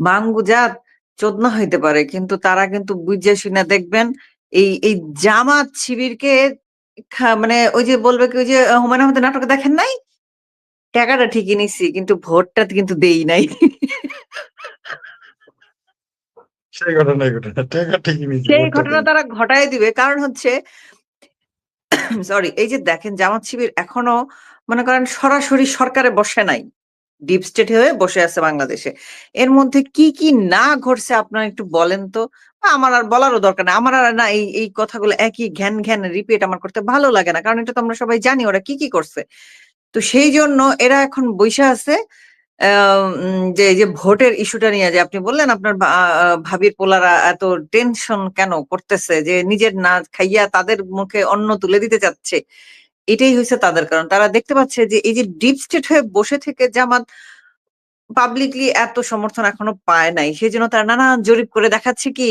বাঙ্গু জাত চোদনা হইতে পারে কিন্তু তারা কিন্তু বুঝে শুনে দেখবেন এই এই জামাত শিবিরকে মানে ওই যে বলবে কি ওই যে হুমায়ুন আহমেদের নাটকে দেখেন নাই? টাকাটা ঠিকই নিছি কিন্তু ভোটটা কিন্তু দেই নাই। সেই ঘটনা টাকা ঠিকই নিয়েছে সেই ঘটনা তারা ঘটায় দিবে কারণ হচ্ছে সরি এই যে দেখেন জামাত শিবির এখনও মনে করেন সরাসরি সরকারে বসে নাই। ডিপ স্টেট হয়ে বসে আছে বাংলাদেশে। এর মধ্যে কি কি না ঘটছে আপনারা একটু বলেন তো? আমার আর বলারও দরকার নেই। আমার আর না, এই এই কথাগুলো একই ঘ্যান ঘ্যান রিপিট আমার করতে ভালো লাগে না। কারণ এটা তো আমরা সবাই জানি ওরা কি কি করছে। তো সেই জন্য এরা এখন বৈশা আছে যে যে ভোটের ইস্যুটা নিয়ে যে আপনি বললেন, আপনার ভাবির পোলারা এত টেনশন কেন করতেছে? যে নিজের না খাইয়া তাদের মুখে অন্ন তুলে দিতে চাচ্ছে। এটাই হয়েছে তাদের কারণ। তারা দেখতে পাচ্ছে যে এই যে ডিপ স্টেট হয়ে বসে থেকে জামাত পাবলিকলি এত সমর্থন এখনও পায় নাই। সেই জন্য তারা নানান জরিপ করে দেখাচ্ছে কি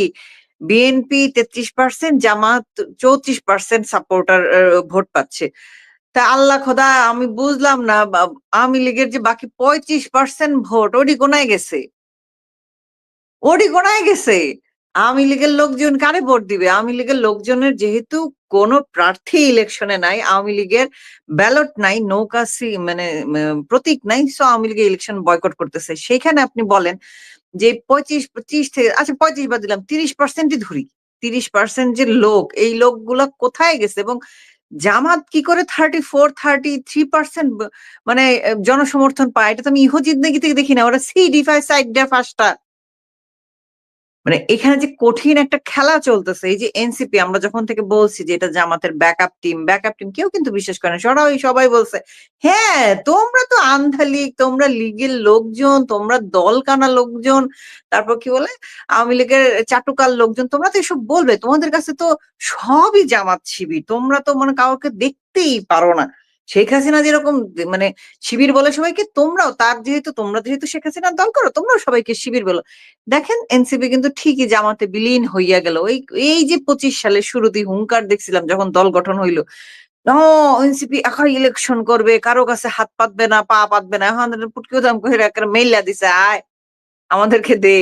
বিএনপি তেত্রিশ পার্সেন্ট জামাত চৌত্রিশ পার্সেন্ট সাপোর্টার ভোট পাচ্ছে। তা আল্লাহ খোদা, আমি বুঝলাম না আওয়ামী লীগের যে বাকি পঁয়ত্রিশ পার্সেন্ট ভোট, ওডি গোনায় গেছে। ওডি গোনায় গেছে। আওয়ামী লীগের লোকজন কারে ভোট দিবে? আওয়ামী লীগের লোকজনের যেহেতু কোন প্রার্থী ইলেকশনে নাই, আওয়ামী লীগের ব্যালট নাই, নৌকা মানে প্রতীক নাই সো আওয়ামী লীগের ইলেকশন বয়কট করতেছে। সেইখানে আপনি বলেন যে পঁচিশ পঁচিশ থেকে আচ্ছা পঁয়ত্রিশ বাদ দিলাম, তিরিশ পার্সেন্টই ধরি। তিরিশ পার্সেন্ট যে লোক, এই লোকগুলা কোথায় গেছে? এবং জামাত কি করে thirty four thirty three percent মানে জনসমর্থন পায়? এটা তো আমি ইহো নাকি থেকে দেখি না, ওরা সি ডিফাই সাইড ডে ফার্স্টটা মানে এখানে যে কঠিন একটা খেলা চলতেছে, এই যে এনসিপি আমরা যখন থেকে বলছি যে এটা জামাতের ব্যাকআপ টিম ব্যাকআপ টিম কেউ কিন্তু বিশ্বাস করে না সবাই সবাই বলছে হ্যাঁ তোমরা তো আন্ধা লীগ, তোমরা লীগের লোকজন, তোমরা দল কানা লোকজন, তারপর কি বলে, আওয়ামী লীগের চাটুকার লোকজন, তোমরা তো এসব বলবে, তোমাদের কাছে তো সবই জামাত শিবির, তোমরা তো মানে কাউকে দেখতেই পারো না। শেখ হাসিনা যেরকম মানে শিবির বলে সবাইকে, তোমরাও তার যেহেতু, তোমরা যেহেতু শেখ হাসিনার দল করো, তোমরাও সবাইকে শিবির বলো। দেখেন, এনসিপি কিন্তু ঠিকই জামাতে বিলীন হইয়া গেল। এই এই যে পঁচিশ সালের শুরুতে হুঙ্কার দেখছিলাম যখন দল গঠন হইল। এনসিপি একা ইলেকশন করবে, কারও কাছে হাত পাতবে না, পা পাতবে না, এখন পুটকিও দাম করে একটা মেইলা দিছে, আয়, আমাদেরকে দে।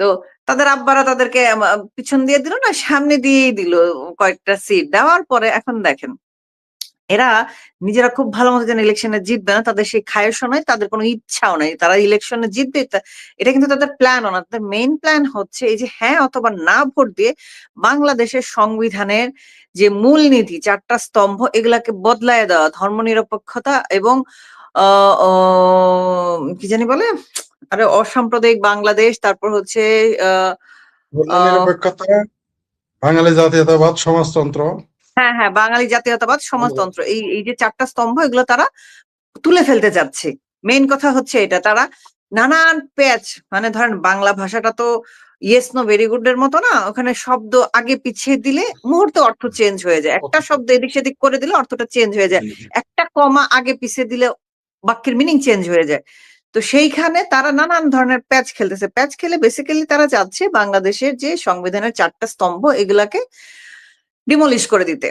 তো তাদের আব্বারা তাদেরকে পিছন দিয়ে দিল না, সামনে দিয়েই দিল কয়েকটা সিট দেওয়ার পরে এখন দেখেন এরা নিজেরা খুব ভালো মতো যেন ইলেকশনে জিতবে না, তাদের সেই খায়স নয়, তাদের কোনো ইচ্ছাও নাই তারা ইলেকশনে জিতবে এটা কিন্তু তাদের প্ল্যানও না। তাদের মেইন প্ল্যান হচ্ছে এই যে হ্যাঁ অথবা না ভোট দিয়ে বাংলাদেশের সংবিধানের যে মূলনীতি, চারটা স্তম্ভ, এগুলাকে বদলায় দেওয়া, ধর্মনিরপেক্ষতা এবং কি জানি বলে? আরে অসাম্প্রদায়িক বাংলাদেশ, তারপর হচ্ছে বাঙালি জাতীয়তাবাদ, সমাজতন্ত্র। হ্যাঁ হ্যাঁ বাঙালি জাতীয়তাবাদ সমাজতন্ত্র এই এই যে চারটা স্তম্ভ এগুলো তারা তুলে ফেলতে যাচ্ছে। মেইন কথা হচ্ছে এটা তারা নানান প্যাচ মানে ধরেন বাংলা ভাষাটা তো ইয়েস নো ভেরি গুড এর মতো না ওখানে শব্দ আগে পিছিয়ে দিলে মুহূর্তে অর্থ চেঞ্জ হয়ে যায়। একটা শব্দ এদিক সেদিক করে দিলে অর্থটা চেঞ্জ হয়ে যায়। একটা কমা আগে পিছিয়ে দিলে বাক্যের মিনিং চেঞ্জ হয়ে যায়। তো সেইখানে তারা নানান ধরনের প্যাচ খেলতেছে। প্যাচ খেলে বেসিক্যালি তারা চাচ্ছে বাংলাদেশের যে সংবিধানের চারটা স্তম্ভ এগুলাকে ডিমলিশ করে দিতে।